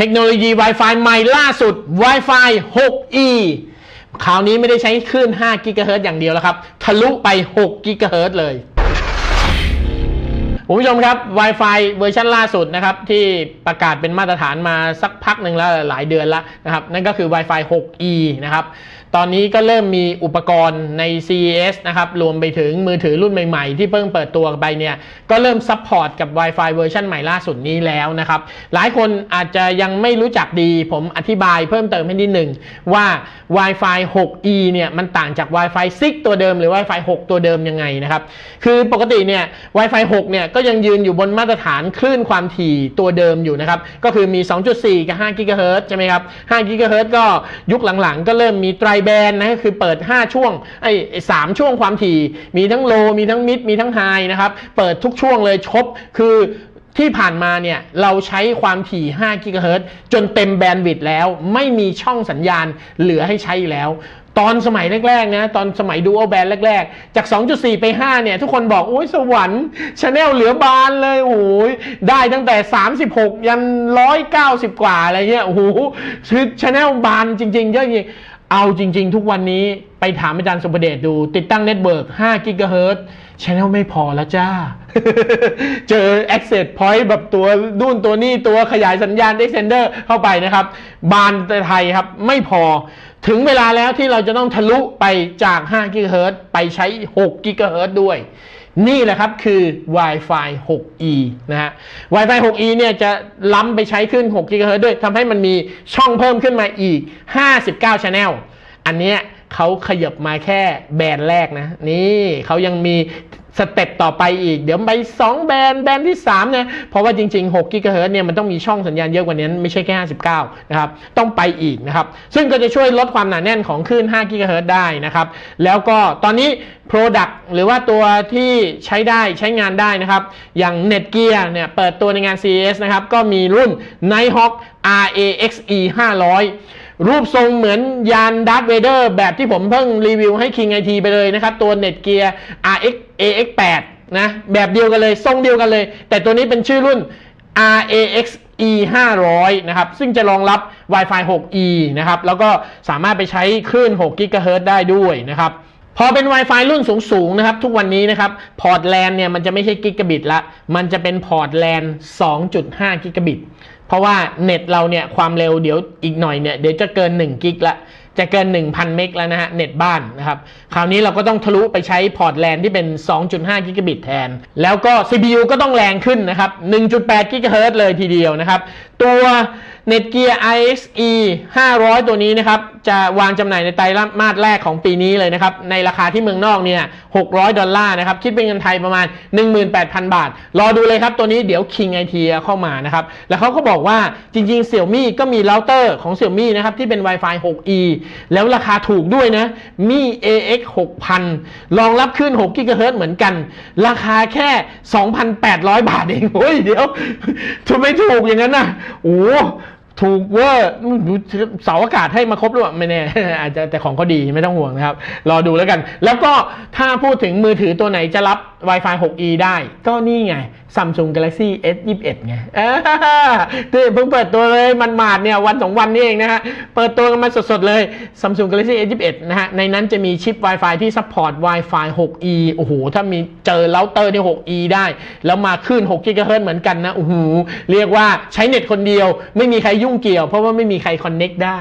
เทคโนโลยี Wi-Fi ใหม่ล่าสุด Wi-Fi 6E คราวนี้ไม่ได้ใช้คลื่น5 g h z อย่างเดียวแล้วครับ ทะลุไป6 g h z เลยคุณผู้ชมครับ Wi-Fi เวอร์ชันล่าสุดนะครับที่ประกาศเป็นมาตรฐานมาสักพักหนึ่งแล้วหลายเดือนแล้วนะครับนั่นก็คือ Wi-Fi 6E นะครับตอนนี้ก็เริ่มมีอุปกรณ์ใน CES นะครับรวมไปถึงมือถือรุ่นใหม่ๆ ที่เพิ่งเปิดตัวไปเนี่ยก็เริ่มซัพพอร์ตกับ Wi-Fi เวอร์ชันใหม่ล่าสุดนี้แล้วนะครับหลายคนอาจจะยังไม่รู้จักดี ผมอธิบายเพิ่มเติมให้นิดหนึ่งว่า Wi-Fi 6E เนี่ยมันต่างจาก Wi-Fi 6 ตัวเดิมหรือ Wi-Fi 6 ตัวเดิมยังไงนะครับคือปกติเนี่ย Wi-Fi 6 เนี่ยก็ยังยืนอยู่บนมาตรฐานคลื่นความถี่ตัวเดิมอยู่นะครับก็คือมี 2.4 กับ5 GHz ใช่ไหมครับ5 GHz ก็ยุคหลังๆ ก็เริ่มมีไตรแบนนะคือเปิด 5 ช่วงไอ้สามช่วงความถี่ มีทั้งโล มีทั้งมิด มีทั้งไฮนะครับ เปิดทุกช่วงเลยชบคือที่ผ่านมาเนี่ยเราใช้ความถี่ 5 กิกะเฮิรตซ์จนเต็มแบนด์วิดต์แล้ว ไม่มีช่องสัญญาณเหลือให้ใช้แล้ว ตอนสมัยแรกๆนะตอนสมัยดูโอแบนแรก ๆ จาก 2.4 ไป 5 เนี่ย ทุกคนบอก โอ้ยสวรรค์ชาแนลเหลือบานเลยโอ้ยได้ตั้งแต่ 36 ยัน 190 กว่าอะไรเงี้ยโอ้โหคือชาแนลบานจริงๆเยอะจริง เอาจริง ๆ ทุกวันนี้ไปถามอาจารย์สุประเดชดู ติดตั้งเน็ตเวิร์ก5กิกะเฮิรตซ์ชแนลไม่พอแล้วจ้า เจอ access point แบบตัวนู่นตัวนี่ตัวขยายสัญญาณ extender เข้าไปนะครับ บานไทยครับไม่พอ ถึงเวลาแล้วที่เราจะต้องทะลุไปจาก5 GHz ไปใช้6 GHz ด้วย นี่แหละครับคือ Wi-Fi 6E นะฮะ Wi-Fi 6E เนี่ยจะล้ำไปใช้ขึ้น6 GHz ด้วยทำให้มันมีช่องเพิ่มขึ้นมาอีก 59 Channel อันเนี้ย เขาขยับมาแค่แบรนด์แรกนะ นี่เขายังมีสเต็ปต่อไปอีก เดี๋ยวไป 2 แบรนด์แบรนด์ที่3นี่ยเพราะว่าจริง ๆ 6กิกะเฮิรตซ์เนี่ยมันต้องมีช่องสัญญาณเยอะกว่านี้ไม่ใช่แค่ 59 นะครับ ต้องไปอีกนะครับ ซึ่งก็จะช่วยลดความหนาแน่นของคลื่น5กิกะเฮิรตซ์ได้นะครับ แล้วก็ตอนนี้ Product หรือว่าตัวที่ใช้ได้ใช้งานได้นะครับ อย่าง Netgear เนี่ยเปิดตัวในงาน CES นะครับก็มีรุ่น Nighthawk RAXE 500 รูปทรงเหมือนยานดาร์ v เวเดอร์แบบที่ผมเพิ่งรีวิวให้ King IT ไปเลยนะครับ ตัว Netgear RX AX8 นะ แบบเดียวกันเลย ทรงเดียวกันเลย แต่ตัวนี้เป็นชื่อรุ่น RAX E 500นะครับ ซึ่งจะรองรับ Wi-Fi 6E นะครับ แล้วก็สามารถไปใช้คลื่น6 GHz ได้ด้วยนะครับ พอเป็น Wi-Fi รุ่นสูงๆนะครับ ทุกวันนี้นะครับ พอร์ตแลนเนี่ยมันจะไม่ใช่กิกะบิตละ มันจะเป็นพอร์ตแลน2.5 กิกะบิต เพราะว่าเน็ตเราเนี่ยความเร็วเดี๋ยวอีกหน่อยเนี่ยเดี๋ยวจะเกิน1กิกละจะเกิน 1,000 เมกแล้วนะฮะเน็ตบ้านนะครับคราวนี้เราก็ต้องทะลุไปใช้พอร์ตแลนที่เป็น 2.5 กิกะบิตแทน แล้วก็ CPU ก็ต้องแรงขึ้นนะครับ 1.8 กิกะเฮิรตซ์เลยทีเดียวนะครับ ตัว Netgear IXE 500 ตัวนี้นะครับจะวางจำหน่ายในไตรมาสแรกของปีนี้เลยนะครับในราคาที่เมืองนอกเนี่ย 600 ดอลลาร์นะครับคิดเป็นเงินไทยประมาณ 18,000 บาท รอดูเลยครับตัวนี้เดี๋ยว King IT เข้ามานะครับแล้วเขาก็บอกว่าจริงๆ Xiaomi ก็มีเราเตอร์ของ Xiaomi นะครับที่เป็น Wi-Fi 6E แล้วราคาถูกด้วยนะมี AX 6000 รองรับขึ้น 6 GHz เหมือนกัน ราคาแค่ 2,800 บาทเองโอ้ยเดี๋ยวทำไมถูกอย่างนั้นน่ะโอ้ ถูกเวอร์เสาอากาศให้มาครบหรือเปล่าไม่แน่อาจจะแต่ของเขาดีไม่ต้องห่วงนะครับ รอดูแล้วกัน แล้วก็ถ้าพูดถึงมือถือตัวไหนจะรับ Wi-Fi 6E ได้ ก็นี่ไง Samsung Galaxy S21 ไงอ่าที่เพิ่งเปิดตัวเลยมันมาดเนี่ย วันสองวันนี้เองนะฮะ เปิดตัวกันมาสดๆเลย Samsung Galaxy S21 นะฮะ ในนั้นจะมีชิป Wi-Fi ที่ support Wi-Fi 6E โอ้โห ถ้ามีเจอเราเตอร์ที่ 6E ได้ แล้วมาขึ้น6 GHz เหมือนกันนะโอ้โหเรียกว่าใช้เน็ตคนเดียว ไม่มีใครยุ่งเกี่ยว เพราะว่าไม่มีใครคอนเน็กได้